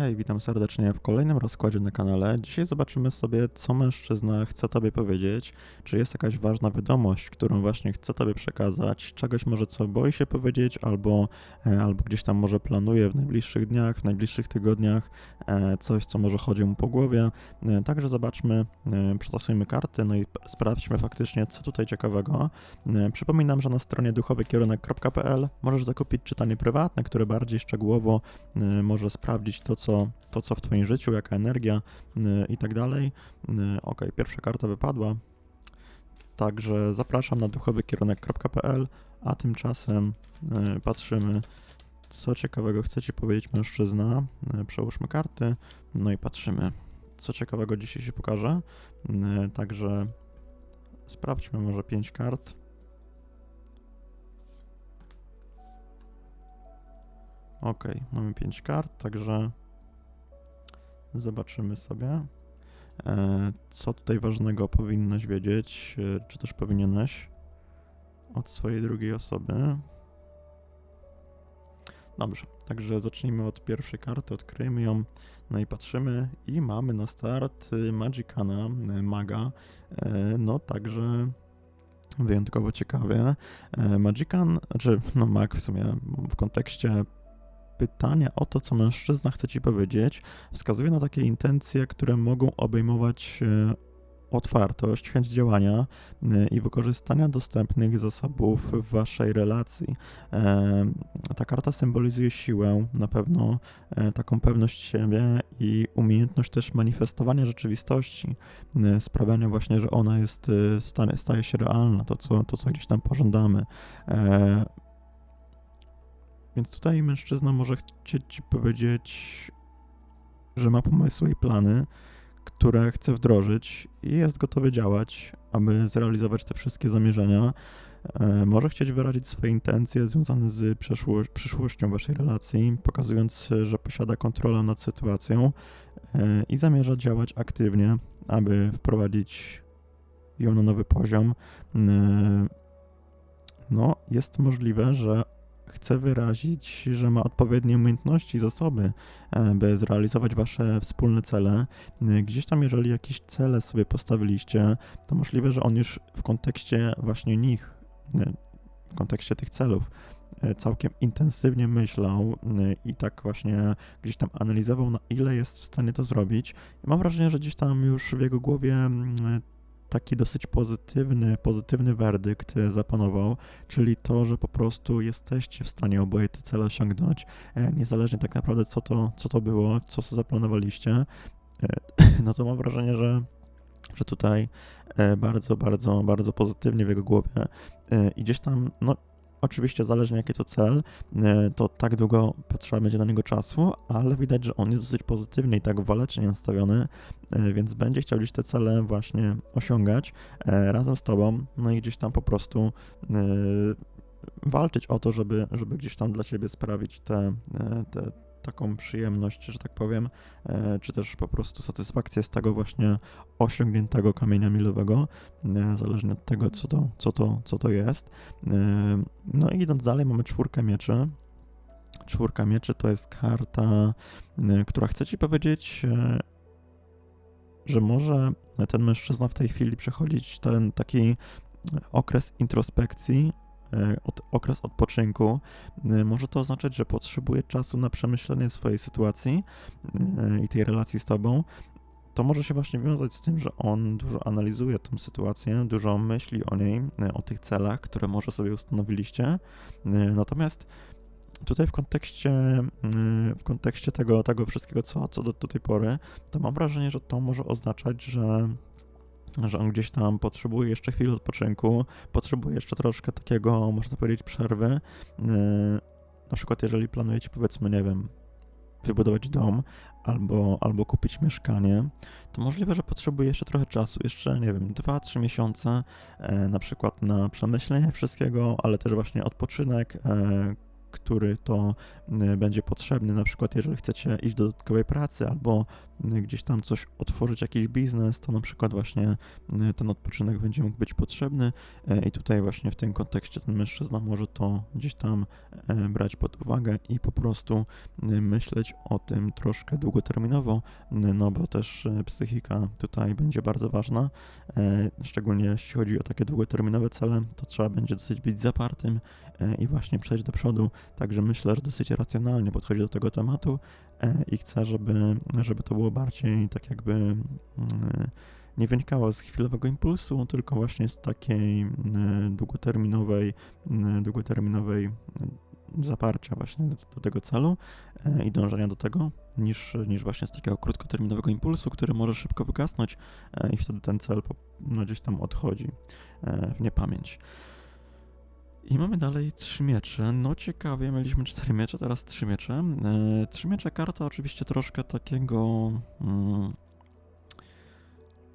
Hej, witam serdecznie w kolejnym rozkładzie na kanale. Dzisiaj zobaczymy sobie, co mężczyzna chce Tobie powiedzieć, czy jest jakaś ważna wiadomość, którą właśnie chce Tobie przekazać, czegoś może co boi się powiedzieć, albo, e, albo gdzieś tam może planuje w najbliższych dniach, w najbliższych tygodniach, e, coś, co może chodzi mu po głowie. E, Także zobaczmy, przetasujmy karty, no i sprawdźmy faktycznie, co tutaj ciekawego. Przypominam, że na stronie duchowykierunek.pl możesz zakupić czytanie prywatne, które bardziej szczegółowo może sprawdzić to co, to, co w Twoim życiu, jaka energia y, i tak dalej. Y, Ok, pierwsza karta wypadła. Także zapraszam na duchowykierunek.pl, a tymczasem y, patrzymy, co ciekawego chce Ci powiedzieć mężczyzna. Przełóżmy karty, no i patrzymy, co ciekawego dzisiaj się pokaże. Także sprawdźmy może pięć kart. Ok, mamy 5 kart, także zobaczymy sobie, e, co tutaj ważnego powinnaś wiedzieć, e, czy też powinieneś? Od swojej drugiej osoby. Dobrze, także zacznijmy od pierwszej karty, odkryjmy ją, no i patrzymy i mamy na start y, Magicana, y, maga, e, no także wyjątkowo ciekawie. Magican, znaczy no mag w sumie w kontekście pytania o to, co mężczyzna chce ci powiedzieć, wskazuje na takie intencje, które mogą obejmować e, otwartość, chęć działania e, i wykorzystania dostępnych zasobów w waszej relacji. E, Ta karta symbolizuje siłę, na pewno taką pewność siebie i umiejętność też manifestowania rzeczywistości, sprawiania właśnie, że ona jest, staje się realna, to co, to co gdzieś tam pożądamy. Więc tutaj mężczyzna może chcieć ci powiedzieć, że ma pomysły i plany, które chce wdrożyć i jest gotowy działać, aby zrealizować te wszystkie zamierzenia. E, Może chcieć wyrazić swoje intencje związane z przyszłością waszej relacji, pokazując, że posiada kontrolę nad sytuacją e, i zamierza działać aktywnie, aby wprowadzić ją na nowy poziom. E, No, jest możliwe, że chce wyrazić, że ma odpowiednie umiejętności i zasoby, e, by zrealizować wasze wspólne cele. E, Gdzieś tam, jeżeli jakieś cele sobie postawiliście, to możliwe, że on już w kontekście właśnie nich, e, w kontekście tych celów, całkiem intensywnie myślał i tak właśnie gdzieś tam analizował, na ile jest w stanie to zrobić. I mam wrażenie, że gdzieś tam już w jego głowie mm, taki dosyć pozytywny, pozytywny werdykt e, zapanował, czyli to, że po prostu jesteście w stanie oboje te cele osiągnąć, e, niezależnie tak naprawdę co to, co to było, co sobie zaplanowaliście, e, no to mam wrażenie, że, że tutaj bardzo, bardzo, bardzo pozytywnie w jego głowie i gdzieś tam, no oczywiście zależnie jaki to cel, e, to tak długo potrzeba będzie na niego czasu, ale widać, że on jest dosyć pozytywnie i tak walecznie nastawiony, e, więc będzie chciał gdzieś te cele właśnie osiągać e, razem z tobą, no i gdzieś tam po prostu walczyć o to, żeby, żeby gdzieś tam dla ciebie sprawić te, te, taką przyjemność, że tak powiem, e, czy też po prostu satysfakcję z tego właśnie osiągniętego kamienia milowego, e, zależnie od tego, co to, co to, co to jest. E, No i idąc dalej, mamy czwórkę mieczy. Czwórka mieczy to jest karta, która chce ci powiedzieć, że może ten mężczyzna w tej chwili przechodzić ten taki okres introspekcji, od, okres odpoczynku. E, Może to oznaczać, że potrzebuje czasu na przemyślenie swojej sytuacji e, i tej relacji z tobą. To może się właśnie wiązać z tym, że on dużo analizuje tą sytuację, dużo myśli o niej, e, o tych celach, które może sobie ustanowiliście. E, Natomiast tutaj w kontekście, e, w kontekście tego, tego wszystkiego, co, co do, do tej pory, to mam wrażenie, że to może oznaczać, że że on gdzieś tam potrzebuje jeszcze chwili odpoczynku, potrzebuje jeszcze troszkę takiego, można powiedzieć, przerwy. Yy, Na przykład, jeżeli planujecie, powiedzmy, nie wiem, wybudować dom albo, albo kupić mieszkanie, to możliwe, że potrzebuje jeszcze trochę czasu, jeszcze, nie wiem, 2-3 miesiące, e, na przykład na przemyślenie wszystkiego, ale też właśnie odpoczynek, e, który to y, będzie potrzebny, na przykład jeżeli chcecie iść do dodatkowej pracy albo y, gdzieś tam coś otworzyć, jakiś biznes, to na przykład właśnie y, ten odpoczynek będzie mógł być potrzebny. Y, i tutaj właśnie w tym kontekście ten mężczyzna może to gdzieś tam y, brać pod uwagę i po prostu myśleć o tym troszkę długoterminowo, no bo też y, psychika tutaj będzie bardzo ważna, e, szczególnie jeśli chodzi o takie długoterminowe cele, to trzeba będzie dosyć być zapartym e, i właśnie przejść do przodu, także myślę, że dosyć racjonalnie podchodzi do tego tematu e, i chcę, żeby, żeby to było bardziej tak jakby mm, nie wynikało z chwilowego impulsu, tylko właśnie z takiej mm, długoterminowej, mm, długoterminowej mm, zaparcia właśnie do, do tego celu e, i dążenia do tego, niż, niż właśnie z takiego krótkoterminowego impulsu, który może szybko wygasnąć e, i wtedy ten cel po, no, gdzieś tam odchodzi e, w niepamięć. I mamy dalej trzy miecze. No ciekawie, mieliśmy cztery miecze, teraz trzy miecze. E, trzy miecze karta oczywiście troszkę takiego... Mm,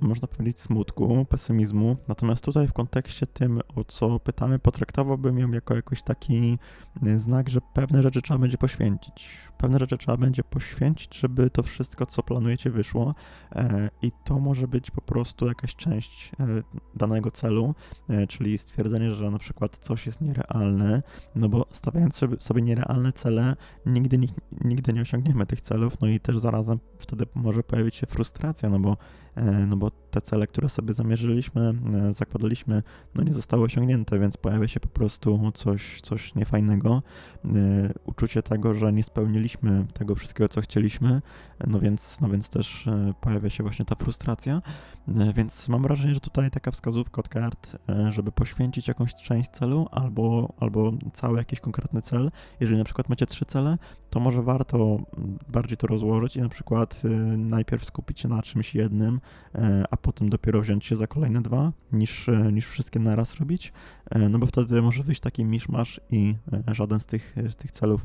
można powiedzieć smutku, pesymizmu. Natomiast tutaj w kontekście tym, o co pytamy, potraktowałbym ją jako jakiś taki y, znak, że pewne rzeczy trzeba będzie poświęcić. Pewne rzeczy trzeba będzie poświęcić, żeby to wszystko, co planujecie, wyszło. E, I to może być po prostu jakaś część e, danego celu, e, czyli stwierdzenie, że na przykład coś jest nierealne, no bo stawiając sobie, nierealne cele, nigdy, ni- nigdy nie osiągniemy tych celów, no i też zarazem wtedy może pojawić się frustracja, no bo E, no bo pod te cele, które sobie zamierzyliśmy, e, zakładaliśmy, no nie zostały osiągnięte, więc pojawia się po prostu coś, coś niefajnego, e, uczucie tego, że nie spełniliśmy tego wszystkiego, co chcieliśmy, no więc, no więc też pojawia się właśnie ta frustracja, więc mam wrażenie, że tutaj taka wskazówka od kart, żeby poświęcić jakąś część celu albo, albo cały jakiś konkretny cel, jeżeli na przykład macie trzy cele, to może warto bardziej to rozłożyć i na przykład najpierw skupić się na czymś jednym, E, a potem dopiero wziąć się za kolejne dwa, niż, e, niż wszystkie naraz robić, e, no bo wtedy może wyjść taki miszmasz i żaden z tych, z tych celów,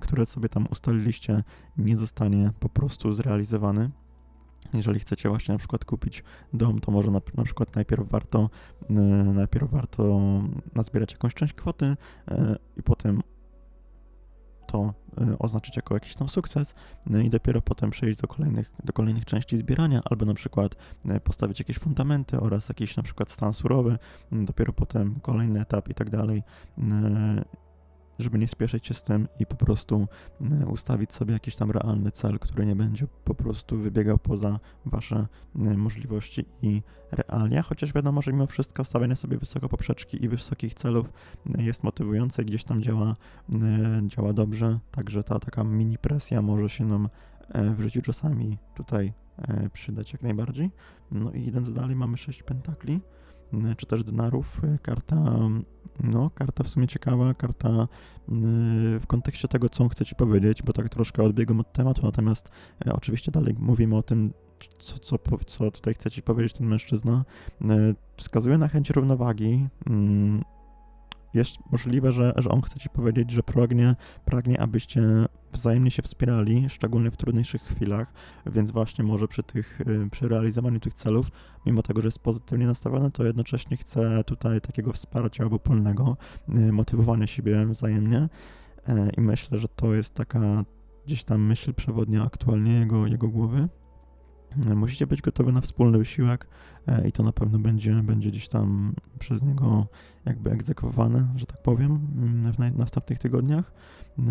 które sobie tam ustaliliście, nie zostanie po prostu zrealizowany. Jeżeli chcecie właśnie na przykład kupić dom, to może na, na przykład najpierw warto, najpierw warto nazbierać jakąś część kwoty i potem to y, oznaczyć jako jakiś tam sukces y, i dopiero potem przejść do kolejnych, do kolejnych części zbierania, albo na przykład y, postawić jakieś fundamenty oraz jakiś na przykład stan surowy, dopiero potem kolejny etap i tak dalej żeby nie spieszyć się z tym i po prostu e, ustawić sobie jakiś tam realny cel, który nie będzie po prostu wybiegał poza wasze e, możliwości i realia, chociaż wiadomo, że mimo wszystko stawianie sobie wysoko poprzeczki i wysokich celów e, jest motywujące i gdzieś tam działa, działa dobrze, także ta taka mini presja może się nam w życiu czasami tutaj przydać jak najbardziej. No i idąc dalej mamy sześć pentakli, czy też denarów, karta no, karta w sumie ciekawa, karta y, w kontekście tego, co on chce ci powiedzieć, bo tak troszkę odbiegam od tematu, natomiast e, oczywiście dalej mówimy o tym, co, co, co tutaj chce ci powiedzieć ten mężczyzna. E, wskazuje na chęć równowagi, mm, jest możliwe, że, że on chce ci powiedzieć, że pragnie, pragnie, abyście wzajemnie się wspierali, szczególnie w trudniejszych chwilach, więc właśnie może przy, tych, y, przy realizowaniu tych celów, mimo tego, że jest pozytywnie nastawiony, to jednocześnie chce tutaj takiego wsparcia obopólnego, y, motywowania siebie wzajemnie e, i myślę, że to jest taka gdzieś tam myśl przewodnia aktualnie jego, jego głowy. E, musicie być gotowi na wspólny wysiłek e, i to na pewno będzie, będzie gdzieś tam przez niego jakby egzekwowane, że tak powiem, mm, w następnych tygodniach. E,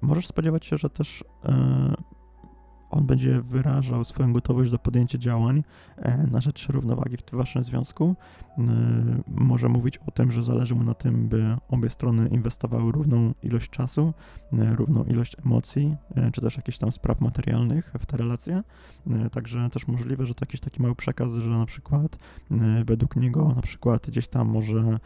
możesz spodziewać się, że też on będzie wyrażał swoją gotowość do podjęcia działań e, na rzecz równowagi w waszym związku. E, może mówić o tym, że zależy mu na tym, by obie strony inwestowały równą ilość czasu, e, równą ilość emocji, czy też jakichś tam spraw materialnych w te relacje. Także też możliwe, że to jakiś taki mały przekaz, że na przykład według niego na przykład gdzieś tam może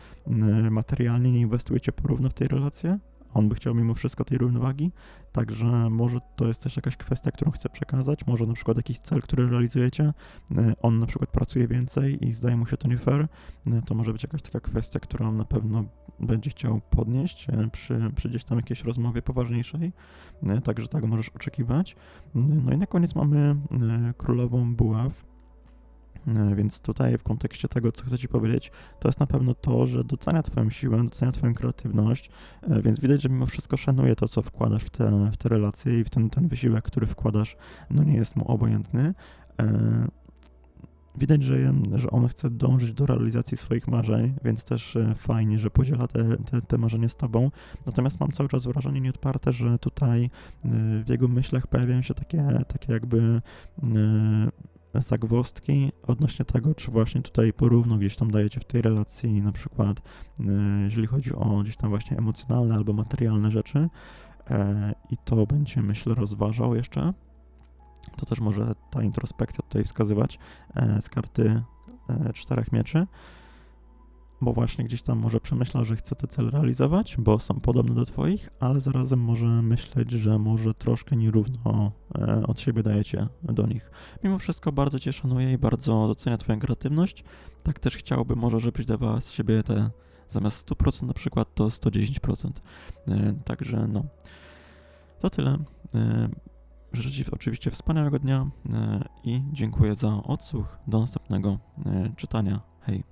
materialnie nie inwestujecie porówno w tej relacje, on by chciał mimo wszystko tej równowagi, także może to jest też jakaś kwestia, którą chce przekazać, może na przykład jakiś cel, który realizujecie, e, on na przykład pracuje więcej i zdaje mu się to nie fair, e, to może być jakaś taka kwestia, którą na pewno będzie chciał podnieść e, przy, przy gdzieś tam jakiejś rozmowie poważniejszej, także tak możesz oczekiwać. No i na koniec mamy królową buław, Więc tutaj w kontekście tego, co chcę Ci powiedzieć, to jest na pewno to, że docenia Twoją siłę, docenia Twoją kreatywność, e, więc widać, że mimo wszystko szanuje to, co wkładasz w te, w te relacje i w ten, ten wysiłek, który wkładasz, no nie jest mu obojętny. E, Widać, że, że on chce dążyć do realizacji swoich marzeń, więc też e, fajnie, że podziela te, te, te marzenia z tobą. Natomiast mam cały czas wrażenie nieodparte, że tutaj e, w jego myślach pojawiają się takie, takie jakby e, zagwozdki odnośnie tego, czy właśnie tutaj porówno gdzieś tam dajecie w tej relacji, na przykład e, jeżeli chodzi o gdzieś tam właśnie emocjonalne albo materialne rzeczy. E, I to będzie, myślę, rozważał jeszcze. To też może ta introspekcja tutaj wskazywać e, z karty czterech mieczy, bo właśnie gdzieś tam może przemyślał, że chce te cele realizować, bo są podobne do twoich, ale zarazem może myśleć, że może troszkę nierówno e, od siebie dajecie do nich. Mimo wszystko bardzo cię szanuje i bardzo docenia twoją kreatywność. Tak też chciałby może, żebyś dawała z siebie te zamiast 100% na przykład to 110%. E, Także no, to tyle. E, Życzę Ci oczywiście wspaniałego dnia i dziękuję za odsłuch. Do następnego czytania. Hej.